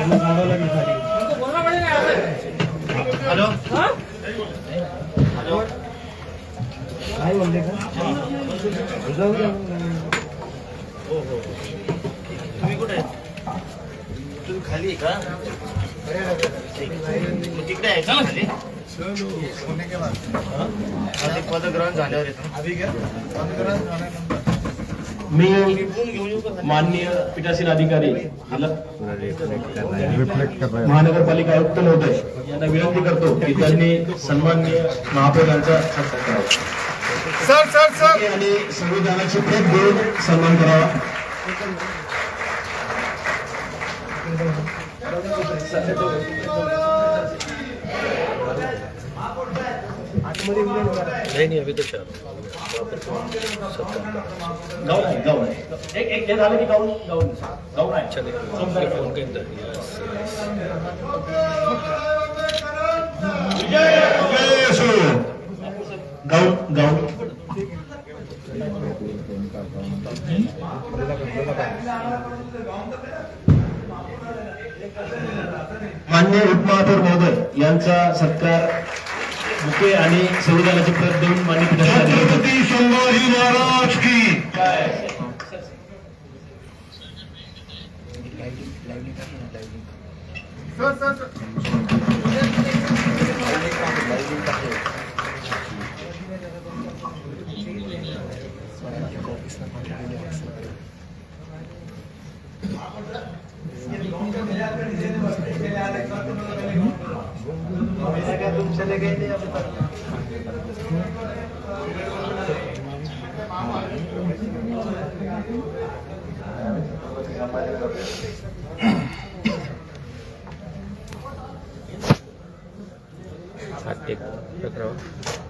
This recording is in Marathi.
खाली हॅलो. काय म्हणले का जाऊ हो? हो तुम्ही कुठे तुम्ही खाली आहे का तिकडे आहे का खाली पदग्रहण झाल्यावर येतो मी टिपून घेऊन खाली? माननीय पीठासीन अधिकारी है महानगरपालिका आयुक्त महोदय यांना विनंती करतो की त्यांनी सन्माननीय महापौरांचा सत्कार करावा. Sir sir sir. आणि संविधानाची प्रत देऊन सन्मान करावा. नहीं नहीं अभी तो चार गाऊन आहे गाऊन आहे. एक एक हे झालं की गाऊन? गाऊन. गाऊन आहे. चलिए फोन के अंदर गाऊन गाऊन. मान्य उपमहापौर महोदय यांचा सत्कार मुके आणि संविधानाची प्रत देऊन मान्य सर सर सर। तुम चले गए थे अभी तक हात टेक पकडावं